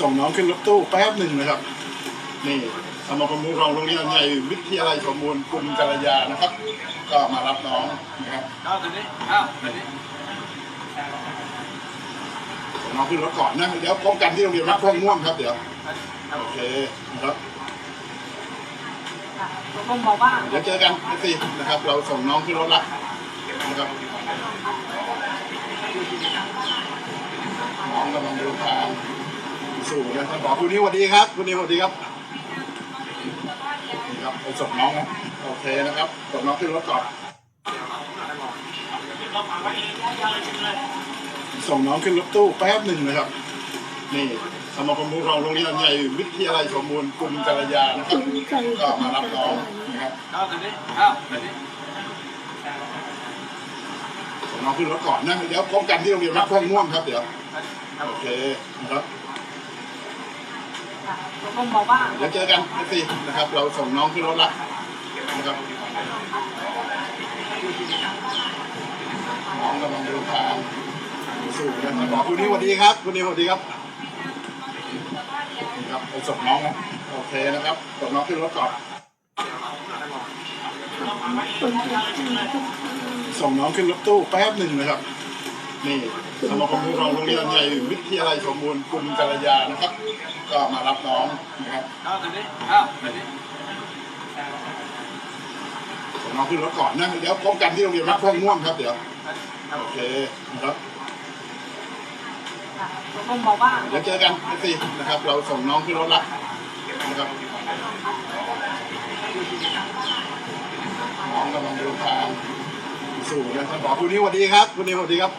ส่งน้องขึ้นรถตู้แป๊บหนึ่งนะครับ นี่สมาคมผู้ปกครองโรงเรียนใหญ่วิทยาลัยสมบูรณ์คุณกัลยานะครับ ก็มารับน้องนะครับเอาตัวนี้เอาตัวนี้ส่งน้องขึ้นรถก่อนนะเดี๋ยวพบกันที่โรงเรียนวัดโคกม่วงครับเดี๋ยวโอเคนะครับผมบอกว่าเดี๋ยวเจอกันสินะครับ เราส่งน้องขึ้นรถละนะครับ น้องกำลังเดินทางสู่นะท่านบอกคุณนิวสวัสดีครับ คุณนิวสวัสดีครับนี่ครับไปส่งน้องนะโอเคนะครับส่งน้องขึ้นรถก่อนส่งน้องขึ้นรถตู้แป๊บหนึ่งนะครับ นี่สมาคมผู้ปกครองโรงเรียนใหญ่วิทยาลัยสมบูรณ์คุณกัลยานะครับก็มารับน้องนะครับเอาตัวนี้เอาตัวนี้ส่งน้องขึ้นรถก่อนนะเดี๋ยวพบกันที่โรงเรียนวัดโคกม่วงครับเดี๋ยว โอเคนะครับผมบอกว่าเดี๋ยวเจอกันสินะครับ เราส่งน้องขึ้นรถละนะครับน้องกำลังเดินทางสู่นะท่านบอกคุณนิวสวัสดีครับ คุณนิวสวัสดีครับนี่ครับไปส่งน้องนะโอเคนะครับส่งน้องขึ้นรถก่อนส่งน้องขึ้นรถตู้แป๊บหนึ่งนะครับ นี่สมาคมผู้ครองโรงเรียนใหญ่วิทยาลัยสมบูรณ์คุณกัลยานะครับ ก็มารับน้องนะครับเอาตัวนี้เอาตัวนี้น้องขึ้นรถก่อนนะเดี๋ยวพบกันที่โรงเรียนวัดโคกม่วงครับเดี๋ยวโอเคนะครับผมบอกว่าเดี๋ยวเจอกันสินะครับ เราส่งน้องขึ้นรถละนะครับน้องกำลังเดินทางสู่นะท่านบอกคุณนิวสวัสดีครับ คุณนิวสวัสดีครับ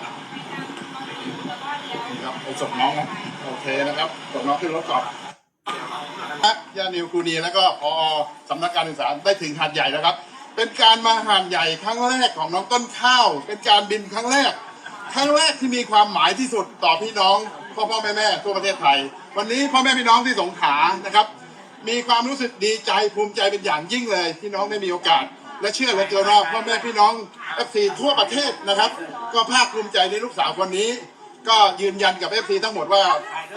ส่งน้องนะโอเคนะครับส่งน้องขึ้นรถก่อนครับย่านิวครูนีแล้วก็พอสำนักการศึกษาได้ถึงหาดใหญ่แล้วครับ เป็นการมาหาดใหญ่ครั้งแรกของน้องต้นข้าว เป็นการบินครั้งแรก ครั้งแรกที่มีความหมายที่สุดต่อพี่น้องพ่อพ่อแม่แม่ทั่วประเทศไทย วันนี้พ่อแม่พี่น้องที่สงขลานะครับ มีความรู้สึกดีใจภูมิใจเป็นอย่างยิ่งเลยที่น้องได้มีโอกาส และเชื่อเหลือเกินว่าพ่อแม่พี่น้องเอฟซีทั่วประเทศนะครับ ก็ภาคภูมิใจในลูกสาวคนนี้ ก็ยืนยันกับเอฟซีทั้งหมดว่า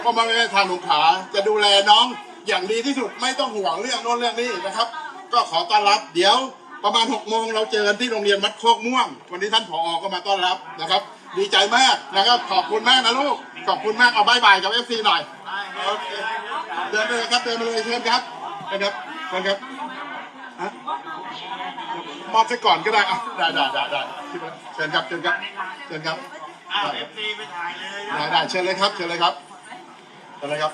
พ่อแม่แม่ทางสงขลาจะดูแลน้องอย่างดีที่สุดไม่ต้องห่วงเรื่องโน้นเรื่องนี้นะครับ ก็ขอต้อนรับเดี๋ยวประมาณ6กโมงเราเจอกันที่โรงเรียนวัดโคกม่วง วันนี้ท่านผอก็มาต้อนรับนะครับ ดีใจมากนะครับขอบคุณมากนะลูก ขอบคุณมากเอาบายบายกับเอฟซีหน่อยโอเคเดินไปเลยครับเดินไปเลยเชิญครับเชิญครับเชิญครับฮะมอบไปก่อนก็ได้อะได้ได้ได้ได้เชิญครับเชิญครับเชิญครับ ได้ได้ได้เชิญเลยครับ เชิญเลยครับเชิญเลยครับ